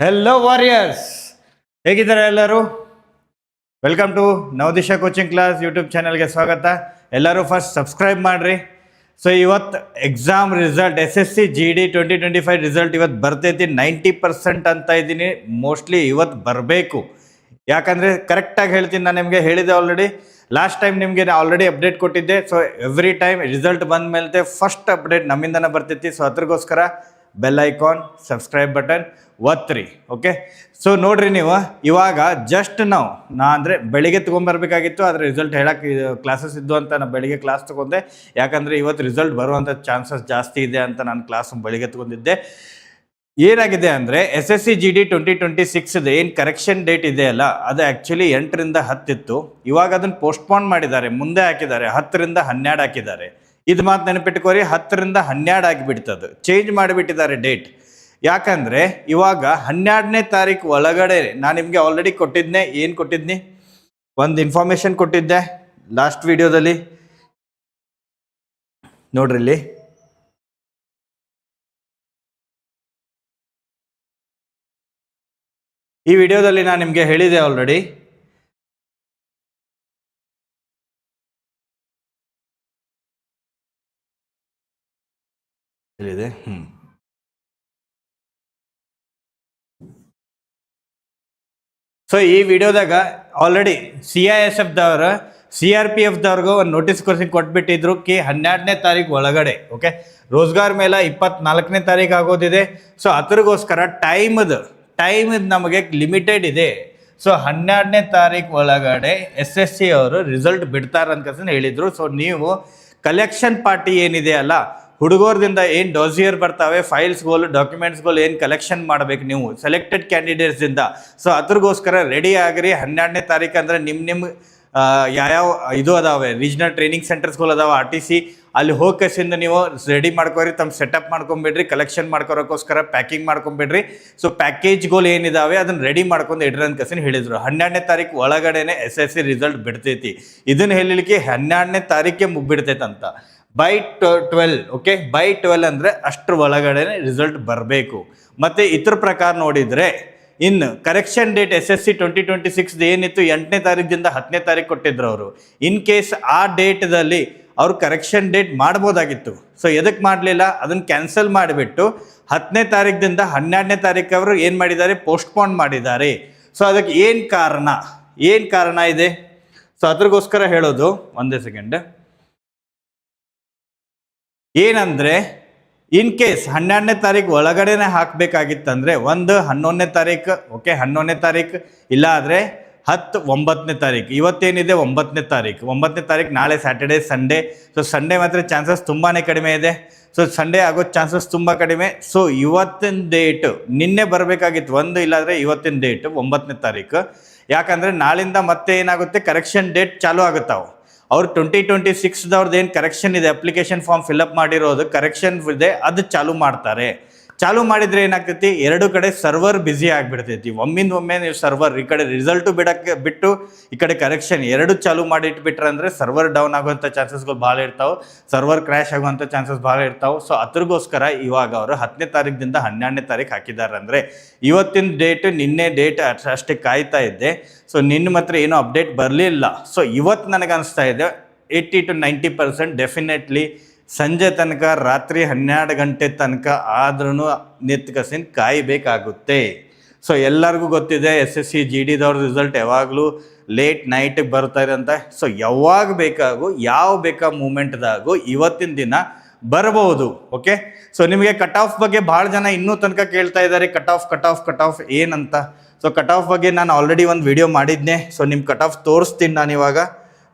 Hello warriors ಹೇಗಿದ್ದಾರೆ ಎಲ್ಲರೂ? Welcome to Navadisha coaching class YouTube ಚಾನಲ್ಗೆ ಸ್ವಾಗತ. ಎಲ್ಲರೂ ಫಸ್ಟ್ ಸಬ್ಸ್ಕ್ರೈಬ್ ಮಾಡಿರಿ. ಸೊ ಇವತ್ತು exam result S S C G D twenty twenty five result ಇವತ್ತು ಬರ್ತೈತಿ ನೈಂಟಿ ಪರ್ಸೆಂಟ್ ಅಂತ ಇದ್ದೀನಿ. ಮೋಸ್ಟ್ಲಿ ಇವತ್ತು ಬರಬೇಕು. ಯಾಕಂದರೆ ಕರೆಕ್ಟಾಗಿ ಹೇಳ್ತೀನಿ ನಾನು ನಿಮಗೆ ಹೇಳಿದೆ ಆಲ್ರೆಡಿ ಲಾಸ್ಟ್ ಟೈಮ್ ನಿಮಗೆ ಆಲ್ರೆಡಿ ಅಪ್ಡೇಟ್ ಕೊಟ್ಟಿದ್ದೆ. ಸೊ ಎವ್ರಿ ಟೈಮ್ ರಿಸಲ್ಟ್ ಬಂದ ಮೇಲೆ ಫಸ್ಟ್ ಅಪ್ಡೇಟ್ ನಮ್ಮಿಂದನೇ ಬರ್ತೈತಿ. ಸೊ ಅದ್ರಗೋಸ್ಕರ ಬೆಲ್ ಐಕಾನ್ ಸಬ್ಸ್ಕ್ರೈಬ್ ಬಟನ್ ಒತ್ತಿರಿ ಓಕೆ ಸೊ ನೋಡ್ರಿ ನೀವು, ಇವಾಗ ಜಸ್ಟ್ ನಾವು ನಾ ಅಂದರೆ ಬೆಳಿಗ್ಗೆ ತೊಗೊಂಬರ್ಬೇಕಾಗಿತ್ತು, ಆದರೆ ರಿಸಲ್ಟ್ ಹೇಳಕ್ಕೆ ಕ್ಲಾಸಸ್ ಇದ್ದು ಅಂತ ನಾನು ಬೆಳಿಗ್ಗೆ ಕ್ಲಾಸ್ ತೊಗೊಂಡೆ. ಯಾಕಂದರೆ ಇವತ್ತು ರಿಸಲ್ಟ್ ಬರುವಂಥ ಚಾನ್ಸಸ್ ಜಾಸ್ತಿ ಇದೆ ಅಂತ ನಾನು ಕ್ಲಾಸ್ ಬೆಳಿಗ್ಗೆ ತೊಗೊಂಡಿದ್ದೆ. ಏನಾಗಿದೆ ಅಂದರೆ S S C G D twenty twenty ಸಿಕ್ಸ್ದು ಏನು ಕರೆಕ್ಷನ್ ಡೇಟ್ ಇದೆಯಲ್ಲ ಅದು ಆ್ಯಕ್ಚುಲಿ ಎಂಟರಿಂದ ಹತ್ತಿತ್ತು. ಇವಾಗ ಅದನ್ನು ಪೋಸ್ಟ್ಪೋನ್ ಮಾಡಿದ್ದಾರೆ, ಮುಂದೆ ಹಾಕಿದ್ದಾರೆ, ಹತ್ತರಿಂದ ಹನ್ನೆರಡು ಹಾಕಿದ್ದಾರೆ. ಇದು ಮಾತು ನೆನಪಿಟ್ಕೋರಿ, ಹತ್ತರಿಂದ ಹನ್ನೆರಡು ಆಗಿಬಿಡ್ತದೆ. ಚೇಂಜ್ ಮಾಡಿಬಿಟ್ಟಿದ್ದಾರೆ ಡೇಟ್ ಯಾಕಂದರೆ, ಇವಾಗ ಹನ್ನೆರಡನೇ ತಾರೀಕು ಒಳಗಡೆ ನಾನು ನಿಮಗೆ ಆಲ್ರೆಡಿ ಕೊಟ್ಟಿದ್ದೆ ಏನು ಕೊಟ್ಟಿದ್ನಿ? ಒಂದು ಇನ್ಫಾರ್ಮೇಷನ್ ಕೊಟ್ಟಿದ್ದೆ ಲಾಸ್ಟ್ ವಿಡಿಯೋದಲ್ಲಿ ನೋಡ್ರಿ ಇಲ್ಲಿ. ಈ ವಿಡಿಯೋದಲ್ಲಿ ನಾನು ನಿಮಗೆ ಹೇಳಿದೆ ಆಲ್ರೆಡಿ ಹೇಳಿದೆ ಹ್ಞೂ ಸೊ ಈ ವಿಡಿಯೋದಾಗ ಆಲ್ರೆಡಿ ಸಿ ಐ ಎಸ್ ಎಫ್ದವ್ರ ಸಿ ಆರ್ ಪಿ ಎಫ್ದವ್ರಿಗೂ ಒಂದು ನೋಟಿಸ್ ಕೊಡ್ಸಿ ಕೊಟ್ಬಿಟ್ಟಿದ್ರು ಕಿ ಹನ್ನೆರಡನೇ ತಾರೀಕು ಒಳಗಡೆ ಓಕೆ ರೋಜ್ಗಾರ್ ಮೇಲೆ ಇಪ್ಪತ್ನಾಲ್ಕನೇ ತಾರೀಕು ಆಗೋದಿದೆ. ಸೊ ಅದ್ರಗೋಸ್ಕರ ಟೈಮದು ಟೈಮ್ದು ನಮಗೆ ಲಿಮಿಟೆಡ್ ಇದೆ. ಸೊ ಹನ್ನೆರಡನೇ ತಾರೀಕು ಒಳಗಡೆ ಎಸ್ ಎಸ್ ಸಿ ಅವರು ರಿಸಲ್ಟ್ ಬಿಡ್ತಾರೆ ಅಂತ ಹೇಳಿದರು. ಸೊ ನೀವು ಕಲೆಕ್ಷನ್ ಪಾರ್ಟಿ ಏನಿದೆ ಅಲ್ಲ ಹುಡುಗರ್ದಿಂದ ಏನು ಡೋಸಿಯರ್ ಬರ್ತಾವೆ ಫೈಲ್ಸ್ಗಳು ಡಾಕ್ಯುಮೆಂಟ್ಸ್ಗಳು ಏನು ಕಲೆಕ್ಷನ್ ಮಾಡಬೇಕು ನೀವು? ಸೆಲೆಕ್ಟೆಡ್ ಕ್ಯಾಂಡಿಡೇಟ್ಸಿಂದ ಸೊ ಅದ್ರಗೋಸ್ಕರ ರೆಡಿ ಆಗಿರಿ. ಹನ್ನೆರಡನೇ ತಾರೀಕು ಅಂದರೆ ನಿಮ್ಮ ನಿಮ್ಮ ಯಾವ್ಯಾವ, ಇದು ಅದಾವೆ ರೀಜನಲ್ ಟ್ರೈನಿಂಗ್ ಸೆಂಟರ್ಸ್ಗಳು ಅದಾವೆ ಆರ್ ಟಿ ಸಿ ಅಲ್ಲಿ ಹೋಗಿಸಿಂದ ನೀವು ರೆಡಿ ಮಾಡ್ಕೋರಿ ತಮ್ಮ ಸೆಟಪ್ ಮಾಡ್ಕೊಂಬಿಡ್ರಿ ಕಲೆಕ್ಷನ್ ಮಾಡ್ಕೊರೋಕ್ಕೋಸ್ಕರ ಪ್ಯಾಕಿಂಗ್ ಮಾಡ್ಕೊಂಬಿಡ್ರಿ. ಸೊ ಪ್ಯಾಕೇಜ್ಗಳು ಏನಿದಾವೆ ಅದನ್ನ ರೆಡಿ ಮಾಡ್ಕೊಂಡು ಇಡ್ರಿ ಅಂತ ಕಸಿನ ಹೇಳಿದ್ರು. ಹನ್ನೆರಡನೇ ತಾರೀಕು ಒಳಗಡೆನೆ ಎಸ್ ಎಸ್ ಸಿ ರಿಸಲ್ಟ್ ಬಿಡ್ತೈತಿ. ಇದನ್ನ ಹೇಳಲಿಕ್ಕೆ ಹನ್ನೆರಡನೇ ತಾರೀಕೆ ಮುಗ್ಬಿಡ್ತೈತಂತ. By twelve okay by twelve ಅಂದರೆ ಅಷ್ಟರ ಒಳಗಡೆನೆ ರಿಸಲ್ಟ್ ಬರಬೇಕು. ಮತ್ತು ಇದ್ರ ಪ್ರಕಾರ ನೋಡಿದರೆ ಇನ್ನು correction date S S C twenty twenty six ಏನಿತ್ತು? ಎಂಟನೇ ತಾರೀಕಿಂದ ಹತ್ತನೇ ತಾರೀಕು ಕೊಟ್ಟಿದ್ರು ಅವರು. ಇನ್ ಕೇಸ್ ಆ ಡೇಟ್ದಲ್ಲಿ ಅವರು ಕರೆಕ್ಷನ್ ಡೇಟ್ ಮಾಡ್ಬೋದಾಗಿತ್ತು. ಸೊ ಎದಕ್ಕೆ ಮಾಡಲಿಲ್ಲ? ಅದನ್ನು ಕ್ಯಾನ್ಸಲ್ ಮಾಡಿಬಿಟ್ಟು ಹತ್ತನೇ ತಾರೀಕಿಂದ ಹನ್ನೆರಡನೇ ತಾರೀಕು ಅವರು ಏನು ಮಾಡಿದ್ದಾರೆ? ಪೋಸ್ಟ್ಪೋನ್ ಮಾಡಿದ್ದಾರೆ. ಸೊ ಅದಕ್ಕೆ ಏನು ಕಾರಣ? ಏನು ಕಾರಣ ಇದೆ? ಸೊ ಅದ್ರಗೋಸ್ಕರ ಹೇಳೋದು ಒಂದೇ ಸೆಕೆಂಡ್ ಏನಂದ್ರೆ ಇನ್ ಕೇಸ್ ಹನ್ನೆರಡನೇ ತಾರೀಕು ಒಳಗಡೆನೆ ಹಾಕಬೇಕಾಗಿತ್ತಂದರೆ ಒಂದು ಹನ್ನೊಂದನೇ ತಾರೀಕು ಓಕೆ ಹನ್ನೊಂದನೇ ತಾರೀಕು ಇಲ್ಲ ಆದರೆ ಹತ್ತು ಒಂಬತ್ತನೇ ತಾರೀಕು ಇವತ್ತೇನಿದೆ ಒಂಬತ್ತನೇ ತಾರೀಕು ಒಂಬತ್ತನೇ ತಾರೀಕು ನಾಳೆ ಸ್ಯಾಟರ್ಡೇ ಸಂಡೇ ಸೊ ಸಂಡೇ ಮಾತ್ರ ಚಾನ್ಸಸ್ ತುಂಬಾ ಕಡಿಮೆ ಇದೆ. ಸೊ ಸಂಡೇ ಆಗೋ ಚಾನ್ಸಸ್ ತುಂಬ ಕಡಿಮೆ. ಸೊ ಇವತ್ತಿನ ಡೇಟ್ ನಿನ್ನೆ ಬರಬೇಕಾಗಿತ್ತು. ಒಂದು ಇಲ್ಲಾಂದರೆ ಇವತ್ತಿನ ಡೇಟ್ ಒಂಬತ್ತನೇ ತಾರೀಕು ಯಾಕಂದರೆ ನಾಳಿಂದ ಮತ್ತೆ ಏನಾಗುತ್ತೆ? ಕರೆಕ್ಷನ್ ಡೇಟ್ ಚಾಲೂ ಆಗುತ್ತಾವೆ. ಅವ್ರು ಟ್ವೆಂಟಿ ಟ್ವೆಂಟಿ ಸಿಕ್ಸ್ದವ್ರದ್ದು ಏನು ಕರೆಕ್ಷನ್ ಇದೆ ಅಪ್ಲಿಕೇಶನ್ ಫಾರ್ಮ್ ಫಿಲಪ್ ಮಾಡಿರೋದು ಕರೆಕ್ಷನ್ ಇದೆ, ಅದು ಚಾಲೂ ಮಾಡ್ತಾರೆ. ಚಾಲೂ ಮಾಡಿದ್ರೆ ಏನಾಗ್ತೈತಿ? ಎರಡು ಕಡೆ ಸರ್ವರ್ ಬ್ಯುಸಿ ಆಗಿಬಿಡ್ತೈತಿ. ಒಮ್ಮಿಂದ ಒಮ್ಮೆ ನೀವು ಸರ್ವರ್ ಈ ಕಡೆ ರಿಸಲ್ಟು ಬಿಡಕ್ಕೆ ಬಿಟ್ಟು, ಈ ಕಡೆ ಕರೆಕ್ಷನ್ ಎರಡು ಚಾಲು ಮಾಡಿ ಇಟ್ಬಿಟ್ರೆ ಅಂದರೆ ಸರ್ವರ್ ಡೌನ್ ಆಗುವಂಥ ಚಾನ್ಸಸ್ಗಳು ಭಾಳ ಇರ್ತಾವೆ. ಸರ್ವರ್ ಕ್ರ್ಯಾಶ್ ಆಗುವಂಥ ಚಾನ್ಸಸ್ ಭಾಳ ಇರ್ತಾವೆ. ಸೊ ಅದ್ರಗೋಸ್ಕರ ಇವಾಗ ಅವರು ಹತ್ತನೇ ತಾರೀಕಿಂದ ಹನ್ನೆರಡನೇ ತಾರೀಕು ಹಾಕಿದ್ದಾರೆ ಅಂದರೆ, ಇವತ್ತಿನ ಡೇಟ್ ನಿನ್ನೆ ಡೇಟ್ ಅಷ್ಟೇ ಕಾಯ್ತಾ ಇದ್ದೆ. ಸೊ ನಿನ್ನ ಮಾತ್ರ ಏನೂ ಅಪ್ಡೇಟ್ ಬರಲಿಲ್ಲ. ಸೊ ಇವತ್ತು ನನಗೆ ಅನಿಸ್ತಾ ಇದೆ eighty to ninety percent definitely ಸಂಜೆ ತನಕ, ರಾತ್ರಿ ಹನ್ನೆರಡು ಗಂಟೆ ತನಕ ಆದ್ರೂ ನಿತ್ಕಸಿನ್ ಕಾಯಬೇಕಾಗುತ್ತೆ. ಸೊ, ಎಲ್ಲರಿಗೂ ಗೊತ್ತಿದೆ, ಎಸ್ ಎಸ್ ಸಿ, ಜಿ ಡಿದವ್ರ ರಿಸಲ್ಟ್ ಯಾವಾಗಲೂ ಲೇಟ್ ನೈಟಿಗೆ ಬರ್ತಾ ಇದೆ ಅಂತ ಸೊ, ಯಾವಾಗ ಬೇಕಾಗೂ, ಯಾವ ಬೇಕಾ ಮೂಮೆಂಟ್ದಾಗೂ ಇವತ್ತಿನ ದಿನ ಬರಬಹುದು ಓಕೆ? ಸೊ, ನಿಮಗೆ ಕಟ್ ಆಫ್ ಬಗ್ಗೆ ಭಾಳ ಜನ ಇನ್ನೂ ತನಕ ಕೇಳ್ತಾ ಇದ್ದಾರೆ cut off cut off cut off ಏನಂತ. ಸೊ ಕಟ್ ಆಫ್ ಬಗ್ಗೆ ನಾನು ಆಲ್ರೆಡಿ ಒಂದು ವಿಡಿಯೋ ಮಾಡಿದ್ನೆ. ಸೊ ನಿಮ್ಮ ಕಟ್ ಆಫ್ ತೋರಿಸ್ತೀನಿ ನಾನು ಇವಾಗ.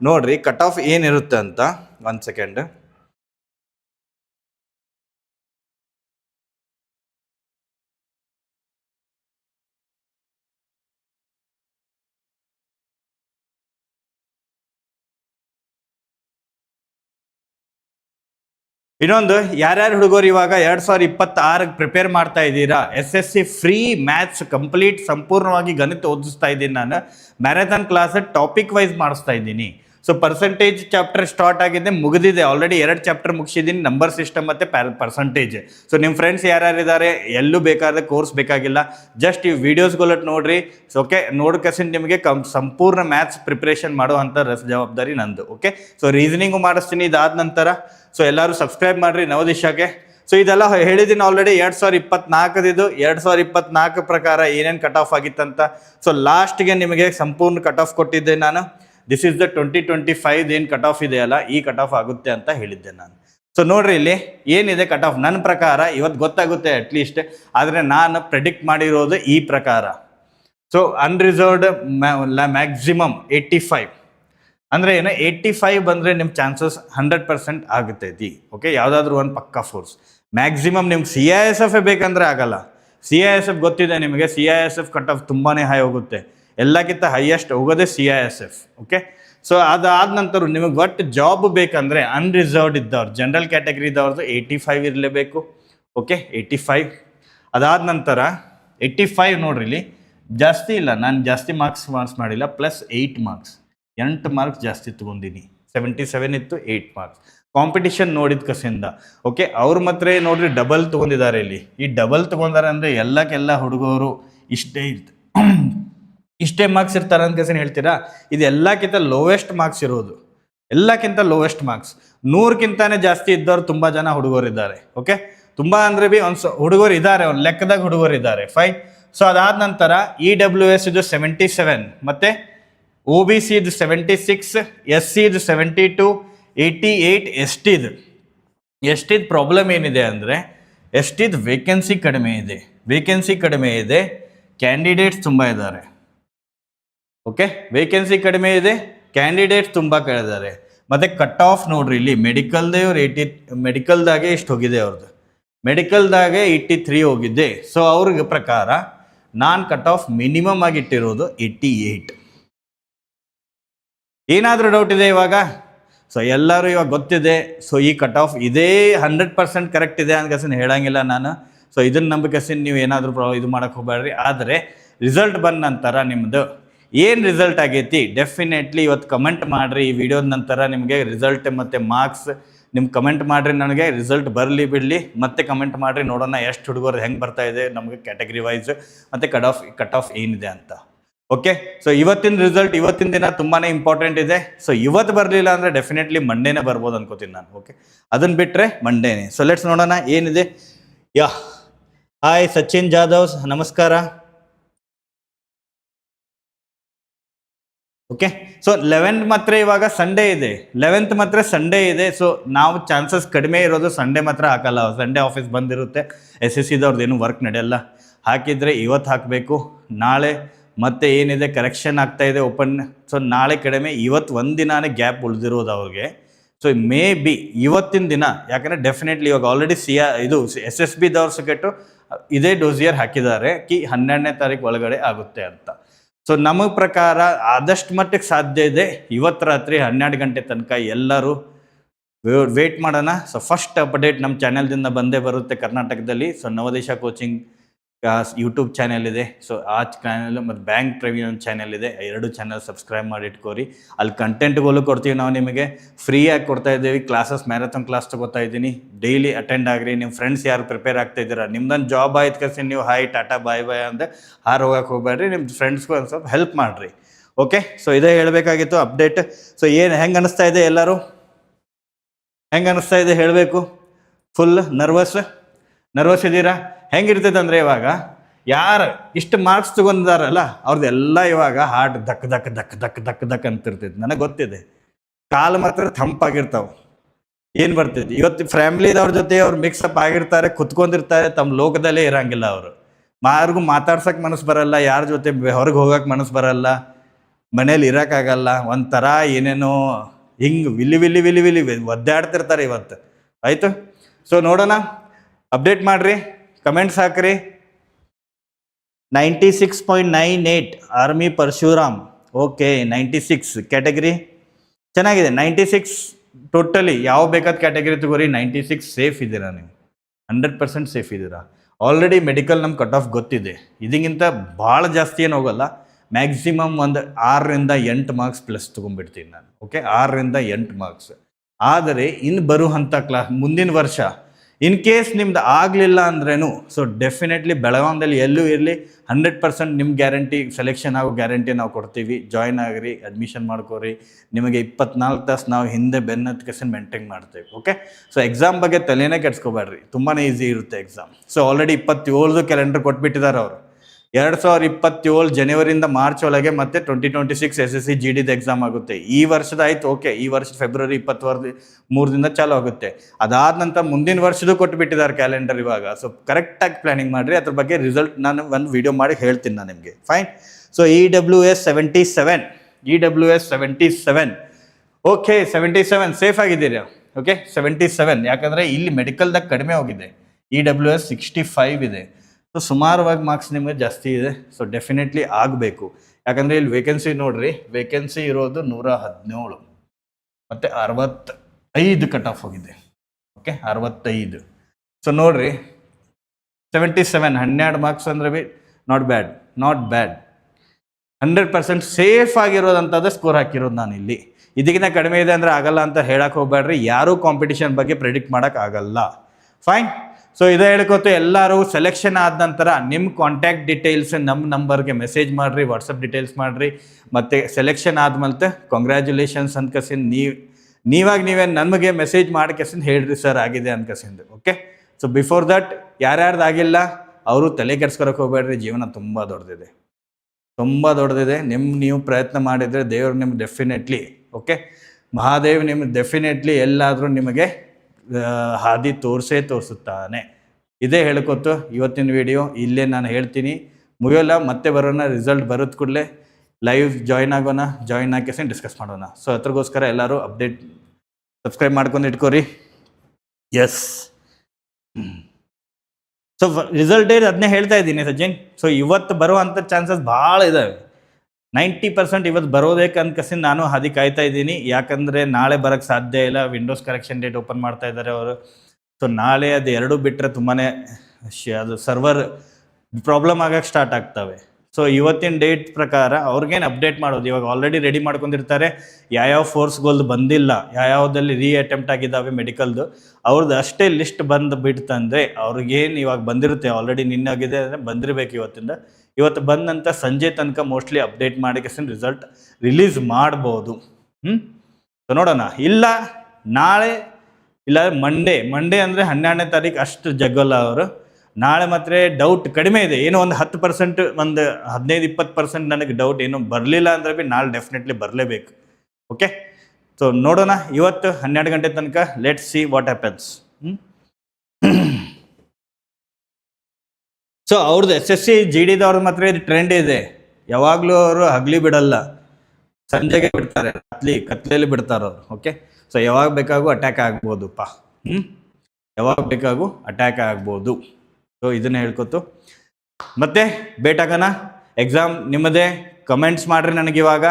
ನೋಡ್ರಿ ಕಟ್ ಆಫ್ ಏನಿರುತ್ತೆ ಅಂತ, ಒಂದು ಸೆಕೆಂಡ್ ಇನ್ನೊಂದು, ಯಾರ್ಯಾರು ಹುಡುಗರು ಇವಾಗ ಎರಡು ಸಾವಿರದ ಇಪ್ಪತ್ತಾರಕ್ಕೆ ಪ್ರಿಪೇರ್ ಮಾಡ್ತಾ ಇದ್ದೀರಾ? S S C free maths complete ಸಂಪೂರ್ಣವಾಗಿ ಗಣಿತ ಓದಿಸ್ತಾ ಇದ್ದೀನಿ ನಾನು. ಮ್ಯಾರಥಾನ್ ಕ್ಲಾಸ್ ಟಾಪಿಕ್ ವೈಸ್ ಮಾಡಿಸ್ತಾ ಇದ್ದೀನಿ. ಸೊ ಪರ್ಸೆಂಟೇಜ್ ಚಾಪ್ಟರ್ ಸ್ಟಾರ್ಟ್ ಆಗಿದೆ ಮುಗಿದಿದೆ. ಆಲ್ರೆಡಿ ಎರಡು ಚಾಪ್ಟರ್ ಮುಗಿಸಿದ್ದೀನಿ ನಂಬರ್ ಸಿಸ್ಟಮ್ ಮತ್ತು ಪರ್ಸೆಂಟೇಜ್ ಸೊ ನಿಮ್ಮ ಫ್ರೆಂಡ್ಸ್ ಯಾರ್ಯಾರಿದ್ದಾರೆ ಎಲ್ಲೂ ಬೇಕಾದ ಕೋರ್ಸ್ ಬೇಕಾಗಿಲ್ಲ. ಜಸ್ಟ್ ಈ ವಿಡಿಯೋಸ್ಗಳ ನೋಡ್ರಿ. ಸೊ ಓಕೆ ನೋಡ್ಕಸಿಂದ ನಿಮಗೆ ಕಂ, ಸಂಪೂರ್ಣ ಮ್ಯಾಥ್ಸ್ ಪ್ರಿಪ್ರೇಷನ್ ಮಾಡುವಂಥ ರಸ್, ಜವಾಬ್ದಾರಿ ನಂದು ಓಕೆ ಸೊ ರೀಸನಿಂಗು ಮಾಡಿಸ್ತೀನಿ ಇದಾದ ನಂತರ. ಸೊ ಎಲ್ಲರೂ ಸಬ್ಸ್ಕ್ರೈಬ್ ಮಾಡಿರಿ ನವದಿಶಾಗೆ. ಸೊ ಇದೆಲ್ಲ ಹೇಳಿದ್ದೀನಿ ಆಲ್ರೆಡಿ ಎರಡು ಸಾವಿರ ಇಪ್ಪತ್ನಾಲ್ಕದಿದು. ಎರಡು ಸಾವಿರ ಇಪ್ಪತ್ನಾಲ್ಕು ಪ್ರಕಾರ ಏನೇನು ಕಟ್ ಆಫ್ ಆಗಿತ್ತಂತ ಸೊ ಲಾಸ್ಟ್ಗೆ ನಿಮಗೆ ಸಂಪೂರ್ಣ ಕಟ್ ಆಫ್ ಕೊಟ್ಟಿದ್ದೆ ನಾನು. This is the twenty twenty five ಏನು ಕಟ್ ಆಫ್ ಇದೆಯಲ್ಲ, ಈ ಕಟ್ ಆಫ್ ಆಗುತ್ತೆ ಅಂತ ಹೇಳಿದ್ದೆ ನಾನು. ಸೊ ನೋಡ್ರಿ ಇಲ್ಲಿ ಏನಿದೆ ಕಟ್ ಆಫ್ ನನ್ನ ಪ್ರಕಾರ ಇವತ್ತು ಗೊತ್ತಾಗುತ್ತೆ ಅಟ್ಲೀಸ್ಟ್ ಆದರೆ ನಾನು ಪ್ರೆಡಿಕ್ಟ್ ಮಾಡಿರೋದು ಈ ಪ್ರಕಾರ. So unreserved maximum eighty five ಅಂದರೆ ಏನು? ಏಯ್ಟಿ ಫೈವ್ ಬಂದರೆ ನಿಮ್ಮ ಚಾನ್ಸಸ್ ಹಂಡ್ರೆಡ್ ಪರ್ಸೆಂಟ್ ಆಗುತ್ತೈತಿ ಓಕೆ ಯಾವುದಾದ್ರೂ ಒಂದು ಪಕ್ಕಾ ಫೋರ್ಸ್ ಮ್ಯಾಕ್ಸಿಮಮ್ ನಿಮ್ಗೆ ಸಿ ಐ ಎಸ್ ಎಫ್ ಬೇಕಂದ್ರೆ ಆಗಲ್ಲ. ಸಿ ಐ ಎಸ್ ಎಫ್ ಗೊತ್ತಿದೆ ನಿಮಗೆ. C I S F cut off ತುಂಬಾ ಹೈ ಹೋಗುತ್ತೆ. ಎಲ್ಲಕ್ಕಿಂತ ಹೈಯೆಸ್ಟ್ ಹೋಗೋದೇ C I S F okay so ಅದಾದ ನಂತರ ನಿಮಗೆ ಒಟ್ಟು ಜಾಬ್ ಬೇಕಂದರೆ ಅನ್ರಿಸರ್ವ್ಡ್ ಇದ್ದವ್ರು ಜನರಲ್ ಕ್ಯಾಟಗರಿ ಇದ್ದವ್ರದ್ದು ಏಯ್ಟಿ ಫೈವ್ ಇರಲೇಬೇಕು ಓಕೆ ಏಯ್ಟಿ ಫೈವ್ ಅದಾದ ನಂತರ ಏಯ್ಟಿ ಫೈವ್ ನೋಡ್ರಿ ಇಲ್ಲಿ. ಜಾಸ್ತಿ ಇಲ್ಲ, ನಾನು ಜಾಸ್ತಿ ಮಾರ್ಕ್ಸ್ ಮಾರ್ಕ್ಸ್ ಮಾಡಿಲ್ಲ ಪ್ಲಸ್ ಏಯ್ಟ್ ಮಾರ್ಕ್ಸ್ ಎಂಟು ಮಾರ್ಕ್ಸ್ ಜಾಸ್ತಿ ತೊಗೊಂಡಿನಿ. ಸೆವೆಂಟಿ ಸೆವೆನ್ ಇತ್ತು ಏಯ್ಟ್ ಮಾರ್ಕ್ಸ್ ಕಾಂಪಿಟಿಷನ್ ನೋಡಿದ ಕಸಿಂದ ಓಕೆ ಅವ್ರ ಮಾತ್ರ ನೋಡ್ರಿ ಡಬಲ್ ತೊಗೊಂಡಿದ್ದಾರೆ ಇಲ್ಲಿ. ಈ ಡಬಲ್ ತೊಗೊಂಡಾರೆ ಅಂದರೆ ಎಲ್ಲಕ್ಕೆಲ್ಲ ಹುಡುಗರು ಇಷ್ಟೇ ಇರ್ತ ಇಷ್ಟೇ ಮಾರ್ಕ್ಸ್ ಇರ್ತಾರೆ ಅಂತ ಹೇಳ್ತೀರಾ? ಇದು ಎಲ್ಲಕ್ಕಿಂತ ಲೋವೆಸ್ಟ್ ಮಾರ್ಕ್ಸ್ ಇರೋದು. ಎಲ್ಲಕ್ಕಿಂತ ಲೋವೆಸ್ಟ್ ಮಾರ್ಕ್ಸ್ ನೂರಕ್ಕಿಂತಾನೆ ಜಾಸ್ತಿ ಇದ್ದವ್ರು ತುಂಬ ಜನ ಹುಡುಗರು ಇದ್ದಾರೆ ಓಕೆ ತುಂಬ ಅಂದರೆ ಬಿ ಒಂದು ಹುಡುಗರು ಇದ್ದಾರೆ, ಒಂದು ಲೆಕ್ಕದಾಗ ಹುಡುಗರು ಇದ್ದಾರೆ ಫೈನ್ ಸೊ ಅದಾದ ನಂತರ ಇ ಡಬ್ಲ್ಯೂ ಎಸ್ ಇದು ಸೆವೆಂಟಿ ಸೆವೆನ್ ಮತ್ತು ಒ ಬಿ ಸಿ ಇದು ಸೆವೆಂಟಿ ಸಿಕ್ಸ್ ಎಸ್ ಸಿ ಇದು seventy two eighty eight S ಟಿದು S ಟಿದ್ ಪ್ರಾಬ್ಲಮ್ ಏನಿದೆ ಅಂದರೆ ಎಸ್ ಟಿದು ವೇಕೆನ್ಸಿ ಕಡಿಮೆ ಇದೆ. ವೇಕೆನ್ಸಿ ಕಡಿಮೆ ಇದೆ. ಕ್ಯಾಂಡಿಡೇಟ್ಸ್ ತುಂಬ ಇದ್ದಾರೆ. ಓಕೆ ವೇಕೆನ್ಸಿ ಕಡಿಮೆ ಇದೆ. ಕ್ಯಾಂಡಿಡೇಟ್ ತುಂಬ ಕಳೆದಾರೆ ಮತ್ತು ಕಟ್ ಆಫ್ ನೋಡ್ರಿ ಇಲ್ಲಿ. ಮೆಡಿಕಲ್ದೇ ಇವ್ರು ಏಯ್ಟಿ ಮೆಡಿಕಲ್ದಾಗೆ ಎಷ್ಟು ಹೋಗಿದೆ ಅವ್ರದ್ದು ಮೆಡಿಕಲ್ದಾಗೆ ಏಯ್ಟಿ ತ್ರೀ ಹೋಗಿದೆ. ಸೊ ಅವ್ರಿಗೆ ಪ್ರಕಾರ ನಾನು ಕಟ್ ಆಫ್ ಮಿನಿಮಮ್ ಆಗಿ ಇಟ್ಟಿರೋದು ಏಯ್ಟಿ ಏಯ್ಟ್ ಏನಾದರೂ ಡೌಟ್ ಇದೆ ಇವಾಗ? ಸೊ ಎಲ್ಲರೂ ಇವಾಗ ಗೊತ್ತಿದೆ. ಸೊ ಈ ಕಟ್ ಆಫ್ ಇದೇ ಹಂಡ್ರೆಡ್ ಪರ್ಸೆಂಟ್ ಕರೆಕ್ಟ್ ಇದೆ ಅಂತ ಹೇಳಂಗಿಲ್ಲ ನಾನು. ಸೊ ಇದನ್ನ ನಂಬಿಕೆಸಿನ ನೀವು ಏನಾದರೂ ಪ್ರಾ ಇದು ಮಾಡೋಕೆ ಹೋಗ್ಬೇಡ್ರಿ. ಆದರೆ ರಿಸಲ್ಟ್ ಬಂದ ನಂತರ ನಿಮ್ಮದು ಏನು ರಿಸಲ್ಟ್ ಆಗೈತಿ? ಡೆಫಿನೆಟ್ಲಿ ಇವತ್ತು ಕಮೆಂಟ್ ಮಾಡಿರಿ. ಈ ವಿಡಿಯೋದ ನಂತರ ನಿಮಗೆ ರಿಸಲ್ಟ್ ಮತ್ತು ಮಾರ್ಕ್ಸ್ ನಿಮ್ಮ ಕಮೆಂಟ್ ಮಾಡಿರಿ. ನನಗೆ ರಿಸಲ್ಟ್ ಬರಲಿ ಬಿಡಲಿ. ಮತ್ತೆ ಕಮೆಂಟ್ ಮಾಡಿರಿ. ನೋಡೋಣ ಎಷ್ಟು ಹುಡುಗರು ಹೆಂಗೆ ಬರ್ತಾ ಇದೆ ನಮಗೆ ಕ್ಯಾಟಗರಿ ವೈಸ್ ಮತ್ತು ಕಟ್ ಆಫ್ ಕಟ್ ಆಫ್ ಏನಿದೆ ಅಂತ. ಓಕೆ ಸೊ ಇವತ್ತಿನ ರಿಸಲ್ಟ್ ಇವತ್ತಿನ ದಿನ ತುಂಬಾ ಇಂಪಾರ್ಟೆಂಟ್ ಇದೆ. ಸೊ ಇವತ್ತು ಬರಲಿಲ್ಲ ಅಂದರೆ ಡೆಫಿನೆಟ್ಲಿ ಮಂಡೇನೇ ಬರ್ಬೋದು ಅನ್ಕೋತೀನಿ ನಾನು. ಓಕೆ ಅದನ್ನು ಬಿಟ್ಟರೆ ಮಂಡೇನೇ ಸೊ ಲೆಟ್ಸ್ ನೋಡೋಣ ಏನಿದೆ. ಯಾ. ಹಾಯ್ ಸಚಿನ್ ಜಾಧವ್ ನಮಸ್ಕಾರ. ಓಕೆ ಸೊ ಲೆವೆಂತ್ ಮಾತ್ರ ಇವಾಗ ಸಂಡೇ ಇದೆ. ಲೆವೆಂತ್ ಮಾತ್ರ ಸಂಡೇ ಇದೆ. ಸೊ ನಾವು ಚಾನ್ಸಸ್ ಕಡಿಮೆ ಇರೋದು ಸಂಡೇ ಮಾತ್ರ ಹಾಕಲ್ಲ. ಸಂಡೇ ಆಫೀಸ್ ಬಂದಿರುತ್ತೆ. ಎಸ್ ಎಸ್ ಸಿದವ್ರದ್ದು ಏನು ವರ್ಕ್ ನಡೆಯಲ್ಲ. ಹಾಕಿದರೆ ಇವತ್ತು ಹಾಕಬೇಕು. ನಾಳೆ ಮತ್ತೆ ಏನಿದೆ? ಕರೆಕ್ಷನ್ ಆಗ್ತಾ ಇದೆ ಓಪನ್ ಸೊ ನಾಳೆ ಕಡಿಮೆ ಇವತ್ತು ಒಂದು ದಿನಾನೇ ಗ್ಯಾಪ್ ಉಳಿದಿರೋದು ಅವ್ರಿಗೆ. ಸೊ ಮೇ ಬಿ ಇವತ್ತಿನ ದಿನ, ಯಾಕಂದರೆ ಡೆಫಿನೆಟ್ಲಿ ಇವಾಗ ಆಲ್ರೆಡಿ ಸಿ ಇದು ಎಸ್ ಎಸ್ ಬಿದವ್ರ ಸೆಕೆಟು ಇದೇ ಡೋಸಿಯರ್ ಹಾಕಿದ್ದಾರೆ. ಕಿ ಹನ್ನೆರಡನೇ ತಾರೀಕು ಒಳಗಡೆ ಆಗುತ್ತೆ ಅಂತ. ಸೊ ನಮ್ಮ ಪ್ರಕಾರ ಆದಷ್ಟು ಮಟ್ಟಿಗೆ ಸಾಧ್ಯ ಇದೆ. ಇವತ್ತು ರಾತ್ರಿ ಹನ್ನೆರಡು ಗಂಟೆ ತನಕ ಎಲ್ಲರೂ ವೇಟ್ ಮಾಡೋಣ. ಸೊ ಫಸ್ಟ್ ಅಪ್ಡೇಟ್ ನಮ್ಮ ಚಾನೆಲ್ದಿಂದ ಬಂದೇ ಬರುತ್ತೆ ಕರ್ನಾಟಕದಲ್ಲಿ. So Navadesha coaching YouTube channel ಇದೆ. ಸೊ ಆ ಚಾನಲ್ ಮತ್ತು ಬ್ಯಾಂಕ್ ಪ್ರೆವಿಯನ್ ಚಾನೆಲ್ ಇದೆ. ಎರಡು ಚಾನಲ್ ಸಬ್ಸ್ಕ್ರೈಬ್ ಮಾಡಿ ಇಟ್ಕೋರಿ. ಅಲ್ಲಿ ಕಂಟೆಂಟ್ಗಳು ಕೊಡ್ತೀವಿ ನಾವು ನಿಮಗೆ. ಫ್ರೀಯಾಗಿ ಕೊಡ್ತಾ ಇದ್ದೀವಿ. ಕ್ಲಾಸಸ್ ಮ್ಯಾರಥಾನ್ ಕ್ಲಾಸ್ ತಗೋತಾ ಇದ್ದೀನಿ. ಡೈಲಿ ಅಟೆಂಡ್ ಆಗ್ರಿ. ನಿಮ್ಮ ಫ್ರೆಂಡ್ಸ್ ಯಾರು ಪ್ರಿಪೇರ್ ಆಗ್ತಾ ಇದ್ದೀರಾ? ನಿಮ್ದೊಂದು ಜಾಬ್ ಆಯ್ತು ಕಸಿ ನೀವು ಹಾಯ್ ಟಾಟಾ ಬಾಯ್ ಬಾಯ್ ಅಂದರೆ ಹಾರು ಹೋಗಕ್ಕೆ ಹೋಗ್ಬೇಡ್ರಿ. ನಿಮ್ಮ ಫ್ರೆಂಡ್ಸ್ಗೂ ಒಂದು ಸ್ವಲ್ಪ ಹೆಲ್ಪ್ ಮಾಡಿರಿ. ಓಕೆ ಸೊ ಇದೇ ಹೇಳಬೇಕಾಗಿತ್ತು ಅಪ್ಡೇಟ್ ಸೊ ಏನು, ಹೆಂಗೆ ಅನಿಸ್ತಾ ಇದೆ ಎಲ್ಲರೂ? ಹೆಂಗೆ ಅನಿಸ್ತಾ ಇದೆ ಹೇಳಬೇಕು? ಫುಲ್ ನರ್ವಸ್ ನರ್ವಸ್ ಇದ್ದೀರಾ? ಹೆಂಗಿರ್ತೈತೆ ಅಂದರೆ ಇವಾಗ ಯಾರು ಇಷ್ಟು ಮಾರ್ಕ್ಸ್ ತಗೊಂಡಿದಾರಲ್ಲ ಅವ್ರದ್ದೆಲ್ಲ ಇವಾಗ ಹಾರ್ಟ್ ದಕ್ ದಕ್ ದಕ್ ದಕ್ ದಕ್ ಅಂತ ಅಂತಿರ್ತೈತೆ. ನನಗೆ ಗೊತ್ತಿದೆ. ಕಾಲು ಮಾತ್ರ ತಂಪಾಗಿರ್ತಾವೆ ಏನು ಬರ್ತೈತಿ? ಇವತ್ತು ಫ್ಯಾಮ್ಲಿದವ್ರ ಜೊತೆ ಅವ್ರು ಮಿಕ್ಸಪ್ ಆಗಿರ್ತಾರೆ, ಕುತ್ಕೊಂಡಿರ್ತಾರೆ ತಮ್ಮ ಲೋಕದಲ್ಲೇ ಇರಂಗಿಲ್ಲ ಅವರು. ಯಾರಿಗೂ ಮಾತಾಡ್ಸೋಕೆ ಮನಸ್ಸು ಬರಲ್ಲ, ಯಾರ ಜೊತೆ ಹೊರಗೆ ಹೋಗಕ್ಕೆ ಮನಸ್ಸು ಬರಲ್ಲ, ಮನೇಲಿ ಇರೋಕ್ಕಾಗಲ್ಲ, ಒಂಥರ ಏನೇನೋ ಹಿಂಗೆ ವಿಲಿ ವಿಲಿ ವಿಲಿ ವಿಲಿ ಒದ್ದಾಡ್ತಿರ್ತಾರೆ ಇವತ್ತು. ಆಯಿತು? ಸೊ ನೋಡೋಣ ಅಪ್ಡೇಟ್ ಮಾಡಿರಿ. ಕಮೆಂಟ್ಸ್ ಹಾಕ್ರಿ. Ninety six point nine eight army Parashuram okay ninety six category ಚೆನ್ನಾಗಿದೆ ನೈಂಟಿ ಸಿಕ್ಸ್ ಟೋಟಲಿ ಯಾವ ಬೇಕಾದ ಕ್ಯಾಟಗರಿ ತಗೋರಿ ನೈಂಟಿ ಸಿಕ್ಸ್ ಸೇಫ್ ಇದ್ದೀರಾ ನೀವು? ಹಂಡ್ರೆಡ್ ಪರ್ಸೆಂಟ್ ಸೇಫ್ ಇದ್ದೀರಾ ಆಲ್ರೆಡಿ ಮೆಡಿಕಲ್ ನಮ್ಮ ಕಟ್ ಆಫ್ ಗೊತ್ತಿದೆ. ಇದಕ್ಕಿಂತ ಭಾಳ ಜಾಸ್ತಿ ಏನು ಹೋಗಲ್ಲ. ಮ್ಯಾಕ್ಸಿಮಮ್ ಒಂದು ಆರರಿಂದ ಎಂಟು ಮಾರ್ಕ್ಸ್ ಪ್ಲಸ್ ತೊಗೊಂಡ್ಬಿಡ್ತೀನಿ ನಾನು. ಓಕೆ ಆರರಿಂದ ಎಂಟು ಮಾರ್ಕ್ಸ್ ಆದರೆ ಇನ್ನು ಬರುವಂಥ ಕ್ಲಾಸ್ ಮುಂದಿನ ವರ್ಷ ಇನ್ ಕೇಸ್ ನಿಮ್ದು ಆಗಲಿಲ್ಲ ಅಂದ್ರೇನು ಸೊ ಡೆಫಿನೆಟ್ಲಿ ಬೆಳಗಾಂದಲ್ಲಿ ಎಲ್ಲೂ ಇರಲಿ ಹಂಡ್ರೆಡ್ ಪರ್ಸೆಂಟ್ ನಿಮ್ಮ ಗ್ಯಾರಂಟಿ ಸೆಲೆಕ್ಷನ್ ಆಗೋ ಗ್ಯಾರಂಟಿ ನಾವು ಕೊಡ್ತೀವಿ. ಜಾಯ್ನ್ ಆಗಿರಿ ಅಡ್ಮಿಷನ್ ಮಾಡ್ಕೋರಿ. ನಿಮಗೆ ಇಪ್ಪತ್ನಾಲ್ಕು ತಾಸು ನಾವು ಹಿಂದೆ ಬೆನ್ನತ್ಕೆಸನ್ ಮೇಂಟೈನ್ ಮಾಡ್ತೇವೆ ಓಕೆ ಸೊ ಎಕ್ಸಾಮ್ ಬಗ್ಗೆ ತಲೆನೇ ಕೆಡ್ಸ್ಕೊಬೇಡ್ರಿ. ತುಂಬಾ ಈಸಿ ಇರುತ್ತೆ ಎಕ್ಸಾಮ್ ಸೊ ಆಲ್ರೆಡಿ ಇಪ್ಪತ್ತೇಳ್ದು ಕ್ಯಾಲೆಂಡರ್ ಕೊಟ್ಬಿಟ್ಟಿದ್ದಾರೆ ಅವರು. ಎರಡು ಸಾವಿರದ ಇಪ್ಪತ್ತೇಳು ಜನವರಿಯಿಂದ ಮಾರ್ಚ್ ಒಳಗೆ ಮತ್ತೆ twenty twenty six S S C G ಡಿದ exam ಆಗುತ್ತೆ. ಈ ವರ್ಷದ ಆಯ್ತು ಓಕೆ ಈ ವರ್ಷ ಫೆಬ್ರವರಿ ಇಪ್ಪತ್ತೊಂದು ಮೂರರಿಂದ ಚಾಲು ಆಗುತ್ತೆ. ಅದಾದ ನಂತರ ಮುಂದಿನ ವರ್ಷದೂ ಕೊಟ್ಟು ಬಿಟ್ಟಿದ್ದಾರೆ ಕ್ಯಾಲೆಂಡರ್ ಇವಾಗ ಸೊ ಕರೆಕ್ಟಾಗಿ ಪ್ಲಾನಿಂಗ್ ಮಾಡಿರಿ, ಅದ್ರ ಬಗ್ಗೆ ರಿಸಲ್ಟ್ ನಾನು ಒಂದು ವಿಡಿಯೋ ಮಾಡಿ ಹೇಳ್ತೀನಿ ನಾನು ನಿಮಗೆ. Fine so E W S seventy seven E W S seventy seven okay seventy seven safe ಆಗಿದ್ದೀರಾ? ಓಕೆ ಸೆವೆಂಟಿ ಸೆವೆನ್ ಯಾಕಂದರೆ ಇಲ್ಲಿ ಮೆಡಿಕಲ್ದಾಗ ಕಡಿಮೆ ಹೋಗಿದೆ. E W S sixty five ಇದೆ. ಸೊ ಸುಮಾರವಾಗಿ ಮಾರ್ಕ್ಸ್ ನಿಮಗೆ ಜಾಸ್ತಿ ಇದೆ. ಸೊ ಡೆಫಿನೆಟ್ಲಿ ಆಗಬೇಕು. ಯಾಕಂದರೆ ಇಲ್ಲಿ ವೇಕೆನ್ಸಿ ನೋಡ್ರಿ ವೇಕೆನ್ಸಿ ಇರೋದು ನೂರ ಹದಿನೇಳು. ಮತ್ತು ಅರವತ್ತೈದು ಕಟ್ ಆಫ್ ಹೋಗಿದೆ. ಓಕೆ ಅರವತ್ತೈದು. ಸೊ ನೋಡ್ರಿ ಸೆವೆಂಟಿ ಸೆವೆನ್ ಹನ್ನೆರಡು ಮಾರ್ಕ್ಸ್ ಅಂದರೆ be not bad not bad hundred percent safe ಆಗಿರೋದಂಥದ್ದು score ಹಾಕಿರೋದು ನಾನು ಇಲ್ಲಿ ಇದಕ್ಕಿಂತ ಕಡಿಮೆ ಇದೆ ಅಂದರೆ ಆಗಲ್ಲ ಅಂತ ಹೇಳಕ್ಕೆ ಹೋಗ್ಬೇಡ್ರಿ. ಯಾರೂ ಕಾಂಪಿಟಿಷನ್ ಬಗ್ಗೆ ಪ್ರಿಡಿಕ್ಟ್ ಮಾಡೋಕ್ಕಾಗಲ್ಲ ಫೈನ್ ಸೊ ಇದೇ ಹೇಳ್ಕೊತು ಎಲ್ಲರೂ ಸೆಲೆಕ್ಷನ್ ಆದ ನಂತರ ನಿಮ್ಮ ಕಾಂಟ್ಯಾಕ್ಟ್ ಡೀಟೇಲ್ಸ್ ನಮ್ಮ ನಂಬರ್ಗೆ ಮೆಸೇಜ್ ಮಾಡಿರಿ ವಾಟ್ಸಪ್ ಡೀಟೇಲ್ಸ್ ಮಾಡಿರಿ. ಮತ್ತು ಸೆಲೆಕ್ಷನ್ ಆದ್ಮೇಲೆ ಕಂಗ್ರ್ಯಾಚುಲೇಷನ್ಸ್ ಅನ್ಕಸಿಂದ ನೀವು, ನೀವಾಗ ನೀವೇ ನಮಗೆ ಮೆಸೇಜ್ ಮಾಡ್ಕಸಿಂದ ಹೇಳ್ರಿ ಸರ್ ಆಗಿದೆ ಅನ್ಕಸಿಂದ ಓಕೆ ಸೊ ಬಿಫೋರ್ ದಟ್ ಯಾರ್ಯಾರ್ದು ಆಗಿಲ್ಲ, ಅವರು ತಲೆ ಕೆಡ್ಸ್ಕೊಳಕ್ಕೆ ಹೋಗ್ಬೇಡ್ರಿ, ಜೀವನ ತುಂಬ ದೊಡ್ಡದಿದೆ. ತುಂಬ ದೊಡ್ಡದಿದೆ. ನಿಮ್ಮ ನೀವು ಪ್ರಯತ್ನ ಮಾಡಿದರೆ ದೇವರು ನಿಮ್ಗೆ ಡೆಫಿನೆಟ್ಲಿ ಓಕೆ ಮಹಾದೇವ್ ನಿಮ್ಗೆ ಡೆಫಿನೆಟ್ಲಿ ಎಲ್ಲಾದರೂ ನಿಮಗೆ ಹಾದಿ ತೋರಿಸೇ ತೋರಿಸುತ್ತಾನೆ. ಇದೇ ಹೇಳ್ಕೊತು ಇವತ್ತಿನ ವಿಡಿಯೋ ಇಲ್ಲೇ ನಾನು ಹೇಳ್ತೀನಿ. ಮುಗಿಯೋಲ್ಲ ಮತ್ತೆ ಬರೋಣ ರಿಸಲ್ಟ್ ಬರೋದು ಕೂಡಲೇ ಲೈವ್ ಜಾಯ್ನ್ ಆಗೋಣ ಜಾಯ್ನ್ ಹಾಕಿಸಿ ಡಿಸ್ಕಸ್ ಮಾಡೋಣ. ಸೊ ಅದ್ರಗೋಸ್ಕರ ಎಲ್ಲರೂ ಅಪ್ಡೇಟ್ ಸಬ್ಸ್ಕ್ರೈಬ್ ಮಾಡ್ಕೊಂಡು ಇಟ್ಕೋರಿ. ಎಸ್ ಸೊ ರಿಸಲ್ಟ್ ಅದನ್ನೇ ಹೇಳ್ತಾ ಇದ್ದೀನಿ ಸಜ್ಜನ್. ಸೊ ಇವತ್ತು ಬರುವಂಥ ಚಾನ್ಸಸ್ ಭಾಳ ಇದ್ದಾವೆ ನೈಂಟಿ ಪರ್ಸೆಂಟ್ ಇವತ್ತು ಬರೋದಕ್ಕೆ ಅನ್ಕಸಿ ನಾನು ಹಾದಿ ಕಾಯ್ತಾ ಇದ್ದೀನಿ. ಯಾಕಂದರೆ ನಾಳೆ ಬರೋಕ್ಕೆ ಸಾಧ್ಯ ಇಲ್ಲ. ವಿಂಡೋಸ್ ಕರೆಕ್ಷನ್ ಡೇಟ್ ಓಪನ್ ಮಾಡ್ತಾ ಇದ್ದಾರೆ ಅವರು. ಸೊ ನಾಳೆ ಅದು ಎರಡು ಬಿಟ್ಟರೆ ತುಂಬಾ ಅದು ಸರ್ವರ್ ಪ್ರಾಬ್ಲಮ್ ಆಗಕ್ಕೆ ಸ್ಟಾರ್ಟ್ ಆಗ್ತವೆ. ಸೊ ಇವತ್ತಿನ ಡೇಟ್ ಪ್ರಕಾರ ಅವ್ರಿಗೇನು ಅಪ್ಡೇಟ್ ಮಾಡೋದು? ಇವಾಗ ಆಲ್ರೆಡಿ ರೆಡಿ ಮಾಡ್ಕೊಂಡಿರ್ತಾರೆ. ಯಾವ್ಯಾವ ಫೋರ್ಸ್ಗಳ್ದು ಬಂದಿಲ್ಲ, ಯಾವ್ಯಾವ್ದಲ್ಲಿ ರೀ ಅಟೆಂಪ್ಟ್ ಆಗಿದ್ದಾವೆ ಮೆಡಿಕಲ್ದು ಅವ್ರದ್ದು ಅಷ್ಟೇ ಲಿಸ್ಟ್ ಬಂದು ಬಿಡ್ತಂದರೆ ಅವ್ರಿಗೇನು ಇವಾಗ ಬಂದಿರುತ್ತೆ? ಆಲ್ರೆಡಿ ನಿನ್ನೆ ಆಗಿದೆ ಅಂದರೆ ಬಂದಿರಬೇಕು ಇವತ್ತಿಂದ. ಇವತ್ತು ಬಂದಂತ ಸಂಜೆ ತನಕ ಮೋಸ್ಟ್ಲಿ ಅಪ್ಡೇಟ್ ಮಾಡಿ ರಿಸಲ್ಟ್ ರಿಲೀಸ್ ಮಾಡ್ಬೋದು. ಹ್ಞೂ ಸೊ ನೋಡೋಣ. ಇಲ್ಲ, ನಾಳೆ, ಇಲ್ಲ ಮಂಡೇ ಮಂಡೇ ಅಂದರೆ ಹನ್ನೆರಡನೇ ತಾರೀಕು ಅಷ್ಟು ಜಗ್ಗಲ್ಲ ಅವರು. ನಾಳೆ ಮಾತ್ರ ಡೌಟ್ ಕಡಿಮೆ ಇದೆ. ಏನೋ ಒಂದು ಹತ್ತು ಪರ್ಸೆಂಟ್ ಒಂದು ಹದಿನೈದು, ಇಪ್ಪತ್ತು ಪರ್ಸೆಂಟ್ ನನಗೆ ಡೌಟ್ ಏನು ಬರಲಿಲ್ಲ ಅಂದರೆ ಭೀ ನಾಳೆ ಡೆಫಿನೆಟ್ಲಿ ಬರಲೇಬೇಕು. ಓಕೆ ಸೊ ನೋಡೋಣ. ಇವತ್ತು ಹನ್ನೆರಡು ಗಂಟೆ ತನಕ let see what happens so ಅವ್ರದ್ದು ಎಸ್ ಎಸ್ ಸಿ ಜಿ ಡಿದವ್ರದ್ದು ಮಾತ್ರ ಇದು ಟ್ರೆಂಡ್ ಇದೆ. ಯಾವಾಗಲೂ ಅವರು ಹಗ್ಲಿ ಬಿಡಲ್ಲ. ಸಂಜೆಗೆ ಬಿಡ್ತಾರೆ. ಕತ್ಲಿ ಕತ್ಲೆಯಲ್ಲಿ ಬಿಡ್ತಾರೆ ಅವರು. ಓಕೆ ಸೊ ಯಾವಾಗ ಬೇಕಾಗೂ ಅಟ್ಯಾಕ್ ಆಗ್ಬೋದುಪ್ಪ. ಹ್ಞೂ ಯಾವಾಗ ಬೇಕಾಗೂ ಅಟ್ಯಾಕ್ ಆಗ್ಬೋದು. ಸೊ ಇದನ್ನ ಹೇಳ್ಕೊತು ಮತ್ತೆ ಭೇಟಾಗೋಣ ಎಕ್ಸಾಮ್ ನಿಮ್ಮದೇ ಕಮೆಂಟ್ಸ್ ಮಾಡಿರಿ ನನಗೆ ಇವಾಗ.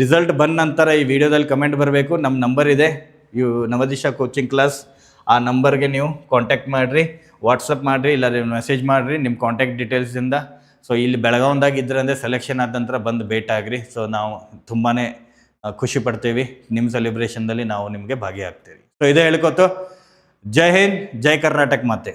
ರಿಸಲ್ಟ್ ಬಂದ ನಂತರ ಈ ವಿಡಿಯೋದಲ್ಲಿ ಕಮೆಂಟ್ ಬರಬೇಕು. ನಮ್ಮ ನಂಬರ್ ಇದೆ. ಇವು ನವದಿಶಾ ಕೋಚಿಂಗ್ ಕ್ಲಾಸ್ ಆ ನಂಬರ್ಗೆ ನೀವು ಕಾಂಟ್ಯಾಕ್ಟ್ ಮಾಡಿರಿ. ವಾಟ್ಸಪ್ ಮಾಡಿರಿ ಇಲ್ಲ ಮೆಸೇಜ್ ಮಾಡಿರಿ. ನಿಮ್ಮ ಕಾಂಟ್ಯಾಕ್ಟ್ ಡೀಟೇಲ್ಸಿಂದ ಸೊ ಇಲ್ಲಿ ಬೆಳಗಾವ್ದಾಗ ಇದ್ರಂದ್ರೆ ಸೆಲೆಕ್ಷನ್ ಆದ ನಂತರ ಬಂದು ಭೇಟಾಗ್ರಿ ಸೊ ನಾವು ತುಂಬಾ ಖುಷಿ ಪಡ್ತೀವಿ. ನಿಮ್ಮ ಸೆಲೆಬ್ರೇಷನ್ದಲ್ಲಿ ನಾವು ನಿಮಗೆ ಭಾಗಿಯಾಗ್ತೀವಿ. ಸೊ ಇದೇ ಹೇಳ್ಕೊತು ಜೈ ಹಿಂದ್, ಜೈ ಕರ್ನಾಟಕ ಮಾತೆ.